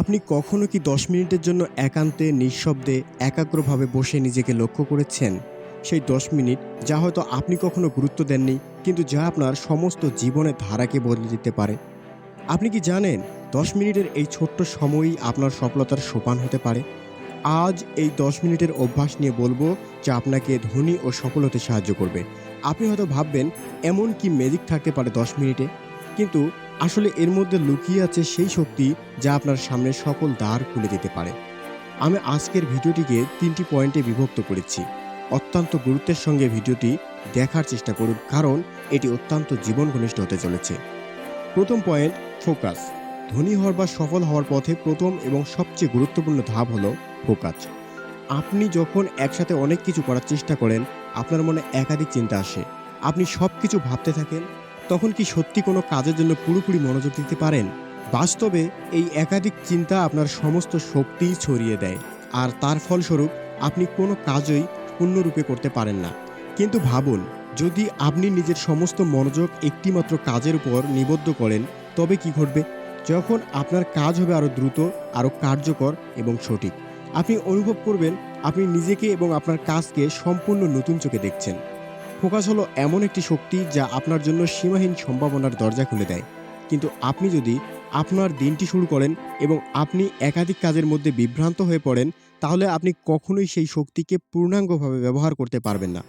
আপনি কখনো কি দশ মিনিটের জন্য একান্তে, নিঃশব্দে, একাগ্রভাবে বসে নিজেকে লক্ষ্য করেছেন? সেই দশ মিনিট যা হয়তো আপনি কখনো গুরুত্ব দেননি, কিন্তু যা আপনার সমস্ত জীবনের ধারাকে বদলে দিতে পারে। আপনি কি জানেন, দশ মিনিটের এই ছোট্ট সময়ই আপনার সফলতার সোপান হতে পারে? আজ এই দশ মিনিটের অভ্যাস নিয়ে বলব যা আপনাকে ধনী ও সফল হতে সাহায্য করবে। আপনি হয়তো ভাববেন, এমন কি ম্যাজিক থাকতে পারে দশ মিনিটে? কিন্তু আসলে এর মধ্যে লুকিয়ে আছে সেই শক্তি যা আপনার সামনে সকল দ্বার খুলে দিতে পারে। আমি আজকের ভিডিওটিকে তিনটি পয়েন্টে বিভক্ত করেছি। অত্যন্ত গুরুত্বের সঙ্গে ভিডিওটি দেখার চেষ্টা করুন, কারণ এটি অত্যন্ত জীবন ঘনিষ্ঠ হতে চলেছে। প্রথম পয়েন্ট, ফোকাস। ধনী হওয়ার বা সফল হওয়ার পথে প্রথম এবং সবচেয়ে গুরুত্বপূর্ণ ধাপ হলো ফোকাস। আপনি যখন একসাথে অনেক কিছু করার চেষ্টা করেন, আপনার মনে একাধিক চিন্তা আসে। আপনি সব কিছু ভাবতে থাকেন তখন কি সত্যি কোনো কাজের জন্য পুরোপুরি মনোযোগ দিতে পারেন? বাস্তবে এই একাধিক চিন্তা আপনার সমস্ত শক্তি ছড়িয়ে দেয়। আর তার ফলস্বরূপ আপনি কোনো কাজই পূর্ণরূপে করতে পারেন না। কিন্তু ভাবুন, যদি আপনি নিজের সমস্ত মনোযোগ একটিমাত্র কাজের উপর নিবদ্ধ করেন, তবে কি ঘটবে? যখন আপনার কাজ হবে আরও দ্রুত আরও কার্যকর এবং সঠিক। আপনি অনুভব করবেন, আপনি নিজেকে এবং আপনার কাজকে সম্পূর্ণ নতুন চোখে দেখছেন। ফোকাস হলো এমন একটি শক্তি যা আপনার জন্য সীমাহীন সম্ভাবনার দরজা খুলে দেয়। কিন্তু আপনি যদি আপনার দিনটি শুরু করেন এবং আপনি একাধিক কাজের মধ্যে বিভ্রান্ত হয়ে পড়েন, তাহলে আপনি কখনোই সেই শক্তিকে পূর্ণাঙ্গভাবে ব্যবহার করতে পারবেন না।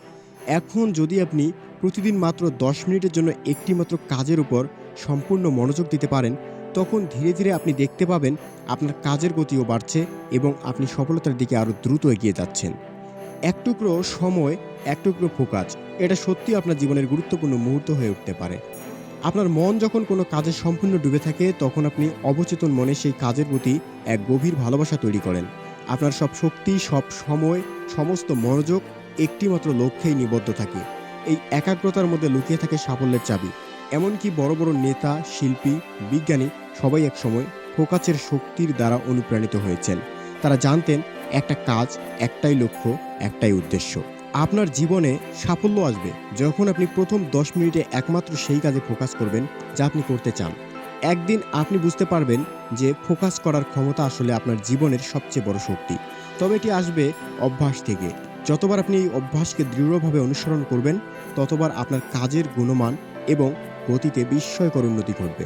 এখন যদি আপনি প্রতিদিন মাত্র দশ মিনিটের জন্য একটি মাত্র কাজের উপর সম্পূর্ণ মনোযোগ দিতে পারেন, তখন ধীরে ধীরে আপনি দেখতে পাবেন আপনার কাজের গতিও বাড়ছে এবং আপনি সফলতার দিকে আরও দ্রুত এগিয়ে যাচ্ছেন। এক টুকরো সময়, এক টুকরো ফোকাস। এটা সত্যি আপনার জীবনের গুরুত্বপূর্ণ মুহূর্ত হয়ে উঠতে পারে। আপনার মন যখন কোনো কাজে সম্পূর্ণ ডুবে থাকে, তখন আপনি অবচেতন মনে সেই কাজের প্রতি এক গভীর ভালোবাসা তৈরি করেন। আপনার সব শক্তি, সব সময়, সমস্ত মনোযোগ একটিমাত্র লক্ষ্যেই নিবদ্ধ থাকে। এই একাগ্রতার মধ্যে লুকিয়ে থাকে সাফল্যের চাবি। এমনকি বড় বড় নেতা, শিল্পী, বিজ্ঞানী সবাই একসময় ফোকাসের শক্তির দ্বারা অনুপ্রাণিত হয়েছেন। তারা জানতেন একটা কাজ, একটাই লক্ষ্য, একটাই উদ্দেশ্য। আপনার জীবনে সাফল্য আসবে যখন আপনি প্রথম দশ মিনিটে একমাত্র সেই কাজে ফোকাস করবেন যা আপনি করতে চান। একদিন আপনি বুঝতে পারবেন যে ফোকাস করার ক্ষমতা আসলে আপনার জীবনের সবচেয়ে বড় শক্তি। তবে এটি আসবে অভ্যাস থেকে। যতবার আপনি এই অভ্যাসকে দৃঢ়ভাবে অনুসরণ করবেন, ততবার আপনার কাজের গুণমান এবং গতিতে বিস্ময়কর উন্নতি ঘটবে।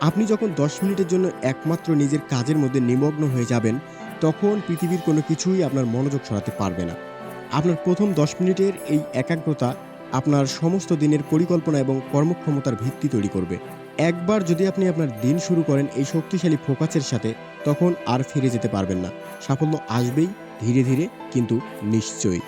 আপনি যখন দশ মিনিটের জন্য একমাত্র নিজের কাজের মধ্যে নিমগ্ন হয়ে যাবেন তখন পৃথিবীর কোনো কিছুই আপনার মনোযোগ সরাতে পারবে না। আপনার প্রথম দশ মিনিটের এই একাগ্রতা আপনার সমস্ত দিনের পরিকল্পনা এবং কর্মক্ষমতার ভিত্তি তৈরি করবে। একবার যদি আপনি আপনার দিন শুরু করেন এই শক্তিশালী ফোকাসের সাথে, তখন আর ফিরে যেতে পারবেন না। সাফল্য আসবেই ধীরে ধীরে, কিন্তু নিশ্চয়ই।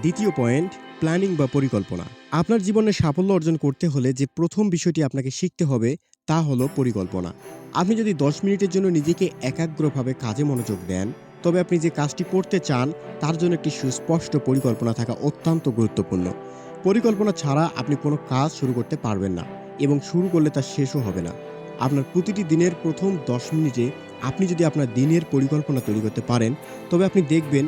দ্বিতীয় পয়েন্ট, প্ল্যানিং বা পরিকল্পনা। আপনার জীবনে সাফল্য অর্জন করতে হলে যে প্রথম বিষয়টি আপনাকে শিখতে হবে তা হলো পরিকল্পনা। আপনি যদি দশ মিনিটের জন্য নিজেকে একাগ্রভাবে কাজে মনোযোগ দেন, তবে আপনি যে কাজটি করতে চান, তার জন্য একটি সুস্পষ্ট পরিকল্পনা থাকা অত্যন্ত গুরুত্বপূর্ণ। পরিকল্পনা ছাড়া আপনি কোনো কাজ শুরু করতে পারবেন না এবং শুরু করলে তা শেষও হবে না। আপনার প্রতিটি দিনের প্রথম দশ মিনিটে আপনি যদি আপনার দিনের পরিকল্পনা তৈরি করতে পারেন, তবে আপনি দেখবেন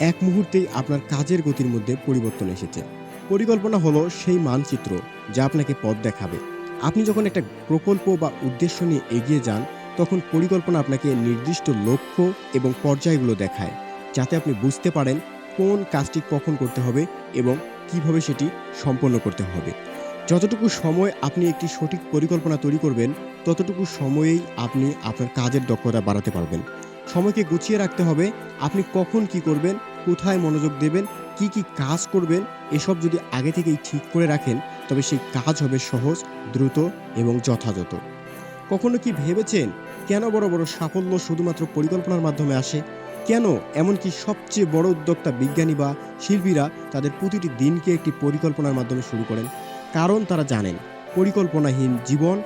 এক মুহূর্তেই আপনার কাজের গতির মধ্যে পরিবর্তন এসেছে। পরিকল্পনা হলো সেই মানচিত্র যা আপনাকে পথ দেখাবে। আপনি যখন একটা প্রকল্প বা উদ্দেশ্য নিয়ে এগিয়ে যান, তখন পরিকল্পনা আপনাকে নির্দিষ্ট লক্ষ্য এবং পর্যায়গুলো দেখায়, যাতে আপনি বুঝতে পারেন কোন কাজটি কখন করতে হবে এবং কীভাবে সেটি সম্পন্ন করতে হবে। যতটুকু সময় আপনি একটি সঠিক পরিকল্পনা তৈরি করবেন, ততটুকু সময়েই আপনি আপনার কাজের দক্ষতা বাড়াতে পারবেন। সময়কে গুছিয়ে রাখতে হবে, আপনি কখন কি করবেন, কোথায় মনোযোগ দেবেন, কি কি কাজ করবেন, এসব যদি আগে থেকেই ঠিক করে রাখেন তবে সেই কাজ হবে সহজ, দ্রুত এবং যথাযথ। কখনো কি ভেবেছেন কেন বড় বড় সাফল্য শুধুমাত্র পরিকল্পনার মাধ্যমে আসে? কেন এমনকি সবচেয়ে বড় উদ্যোক্তা বিজ্ঞানী বা শিল্পীরা তাদের প্রতিটি দিনকে একটি পরিকল্পনার মাধ্যমে শুরু করেন? কারণ তারা জানেন, পরিকল্পনাহীন জীবন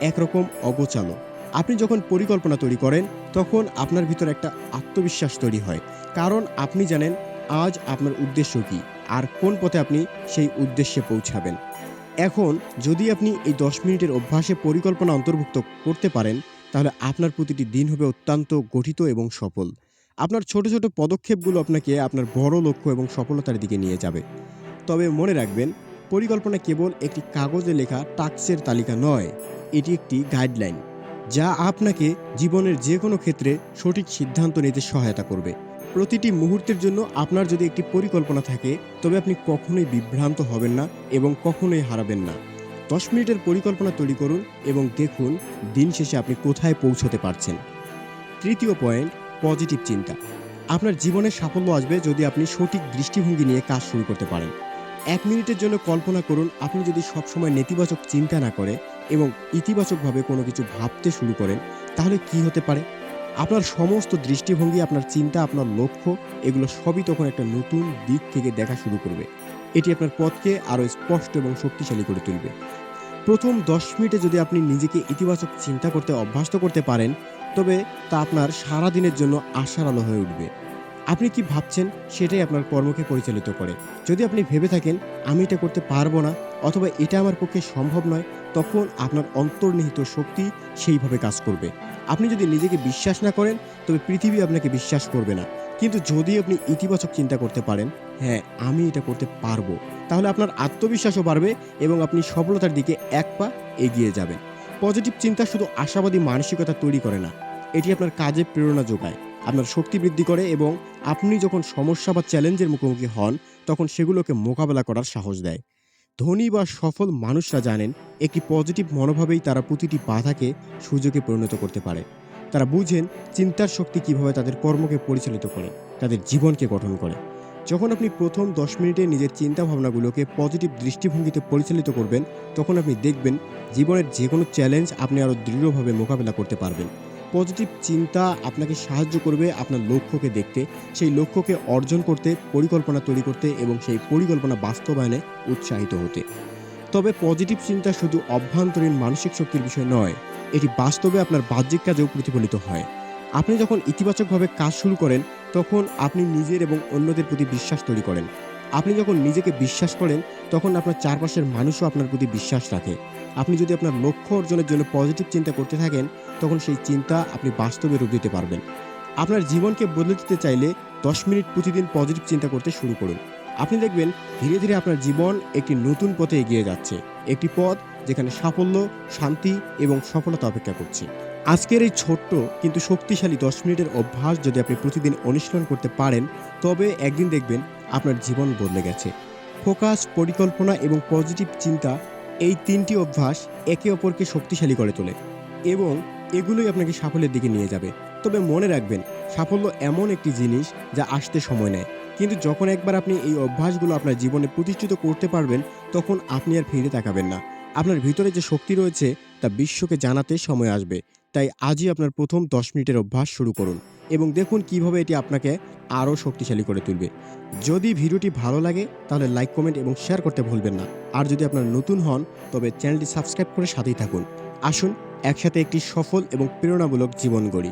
একরকম অগোচালো আপনি যখন পরিকল্পনা তৈরি করেন, তখন আপনার ভিতর একটা আত্মবিশ্বাস তৈরি হয়। কারণ আপনি জানেন, আজ আপনার উদ্দেশ্য কী, আর কোন পথে আপনি সেই উদ্দেশ্যে পৌঁছাবেন। এখন যদি আপনি এই দশ মিনিটের অভ্যাসে পরিকল্পনা অন্তর্ভুক্ত করতে পারেন, তাহলে আপনার প্রতিটি দিন হবে অত্যন্ত গঠিত এবং সফল। আপনার ছোট ছোট পদক্ষেপগুলো আপনাকে আপনার বড় লক্ষ্য এবং সফলতার দিকে নিয়ে যাবে। তবে মনে রাখবেন, পরিকল্পনা কেবল একটি কাগজে লেখা টাস্কের তালিকা নয়, এটি একটি গাইডলাইন, যা আপনাকে জীবনের যে কোনো ক্ষেত্রে সঠিক সিদ্ধান্ত নিতে সহায়তা করবে। প্রতিটি মুহূর্তের জন্য আপনার যদি একটি পরিকল্পনা থাকে, তবে আপনি কখনোই বিভ্রান্ত হবেন না এবং কখনোই হারাবেন না। দশ মিনিটের পরিকল্পনা তৈরি করুন এবং দেখুন দিন শেষে আপনি কোথায় পৌঁছতে পারছেন। তৃতীয় পয়েন্ট, পজিটিভ চিন্তা। আপনার জীবনে সাফল্য আসবে যদি আপনি সঠিক দৃষ্টিভঙ্গি নিয়ে কাজ শুরু করতে পারেন। এক মিনিটের জন্য কল্পনা করুন, আপনি যদি সবসময় নেতিবাচক চিন্তা না করে এবং ইতিবাচকভাবে কোনো কিছু ভাবতে শুরু করেন, তাহলে কি হতে পারে? আপনার সমস্ত দৃষ্টিভঙ্গি, আপনার চিন্তা, আপনার লক্ষ্য, এগুলো সবই তখন একটা নতুন দিক থেকে দেখা শুরু করবে। এটি আপনার পথকে আরও স্পষ্ট এবং শক্তিশালী করে তুলবে। প্রথম দশ মিনিটে যদি আপনি নিজেকে ইতিবাচক চিন্তা করতে, অভ্যস্ত করতে পারেন, তবে তা আপনার সারা দিনের জন্য আশার আলো হয়ে উঠবে। আপনি কি ভাবছেন? সেটাই আপনার কর্মকে পরিচালিত করে। যদি আপনি ভেবে থাকেন, আমি এটা করতে পারব না, অথবা এটা আমার পক্ষে সম্ভব নয়, তখন আপনার অন্তর্নিহিত শক্তি সেইভাবে কাজ করবে। আপনি যদি নিজেকে বিশ্বাস না করেন, তবে পৃথিবী আপনাকে বিশ্বাস করবে না। কিন্তু যদি আপনি ইতিবাচক চিন্তা করতে পারেন হ্যাঁ আমি এটা করতে পারব, তাহলে আপনার আত্মবিশ্বাসও বাড়বে এবং আপনি সফলতার দিকে এক পা এগিয়ে যাবেন। পজিটিভ চিন্তা শুধু আশাবাদী মানসিকতা তৈরি করে না, এটি আপনার কাজে প্রেরণা যোগায়, আপনার শক্তি বৃদ্ধি করে এবং আপনি যখন সমস্যা বা চ্যালেঞ্জের মুখোমুখি হন, তখন সেগুলোকে মোকাবেলা করার সাহস দেয়। ধনী বা সফল মানুষরা জানেন, একটি পজিটিভ মনোভাবেই তারা প্রতিটি বাধাকে সুযোগে পরিণত করতে পারে। তারা বুঝেন, চিন্তার শক্তি কীভাবে তাদের কর্মকে পরিচালিত করে, তাদের জীবনকে গঠন করে। যখন আপনি প্রথম দশ মিনিটে নিজের চিন্তা ভাবনাগুলোকে পজিটিভ দৃষ্টিভঙ্গিতে পরিচালিত করবেন, তখন আপনি দেখবেন, জীবনের যে কোনো চ্যালেঞ্জ আপনি আরও দৃঢ়ভাবে মোকাবেলা করতে পারবেন। পজিটিভ চিন্তা আপনাকে সাহায্য করবে আপনার লক্ষ্যকে দেখতে, সেই লক্ষ্যকে অর্জন করতে, পরিকল্পনা তৈরি করতে এবং সেই পরিকল্পনা বাস্তবায়নে উৎসাহিত হতে। তবে পজিটিভ চিন্তা শুধু অভ্যন্তরীণ মানসিক শক্তির বিষয় নয়, এটি বাস্তবে আপনার বাহ্যিক কাজেও প্রতিফলিত হয়। আপনি যখন ইতিবাচকভাবে কাজ শুরু করেন, তখন আপনি নিজের এবং অন্যদের প্রতি বিশ্বাস তৈরি করেন। আপনি যখন নিজেকে বিশ্বাস করেন, তখন আপনার চারপাশের মানুষও আপনার প্রতি বিশ্বাস রাখে। আপনি যদি আপনার লক্ষ্য অর্জনের জন্য পজিটিভ চিন্তা করতে থাকেন, তখন সেই চিন্তা আপনি বাস্তবে রূপ দিতে পারবেন। আপনার জীবনকে বদলে দিতে চাইলে দশ মিনিট প্রতিদিন পজিটিভ চিন্তা করতে শুরু করুন। আপনি দেখবেন ধীরে ধীরে আপনার জীবন একটি নতুন পথে এগিয়ে যাচ্ছে। একটি পথ যেখানে সাফল্য, শান্তি এবং সফলতা অপেক্ষা করছে। আজকের এই ছোট্ট কিন্তু শক্তিশালী দশ মিনিটের অভ্যাস যদি আপনি প্রতিদিন অনুশীলন করতে পারেন, তবে একদিন দেখবেন আপনার জীবন বদলে গেছে। ফোকাস, পরিকল্পনা এবং পজিটিভ চিন্তা এই তিনটি অভ্যাস একে অপরকে শক্তিশালী করে তোলে এবং এগুলোই আপনাকে সাফল্যের দিকে নিয়ে যাবে। তবে মনে রাখবেন, সাফল্য এমন একটি জিনিস যা আসতে সময় নেয়। কিন্তু যখন একবার আপনি এই অভ্যাসগুলো আপনার জীবনে প্রতিষ্ঠিত করতে পারবেন, তখন আপনি আর ফিরে তাকাবেন না। আপনার ভিতরে যে শক্তি রয়েছে, তা বিশ্বকে জানাতে সময় আসবে। তাই আজই আপনার প্রথম দশ মিনিটের অভ্যাস শুরু করুন। এবং দেখুন কীভাবে এটি আপনাকে আরও শক্তিশালী করে তুলবে। যদি ভিডিওটি ভালো লাগে, তাহলে লাইক, কমেন্ট এবং শেয়ার করতে ভুলবেন না। আর যদি আপনার নতুন হন, তবে চ্যানেলটি সাবস্ক্রাইব করে সাথেই থাকুন। আসুন, একসাথে একটি সফল এবং প্রেরণামূলক জীবন গড়ি।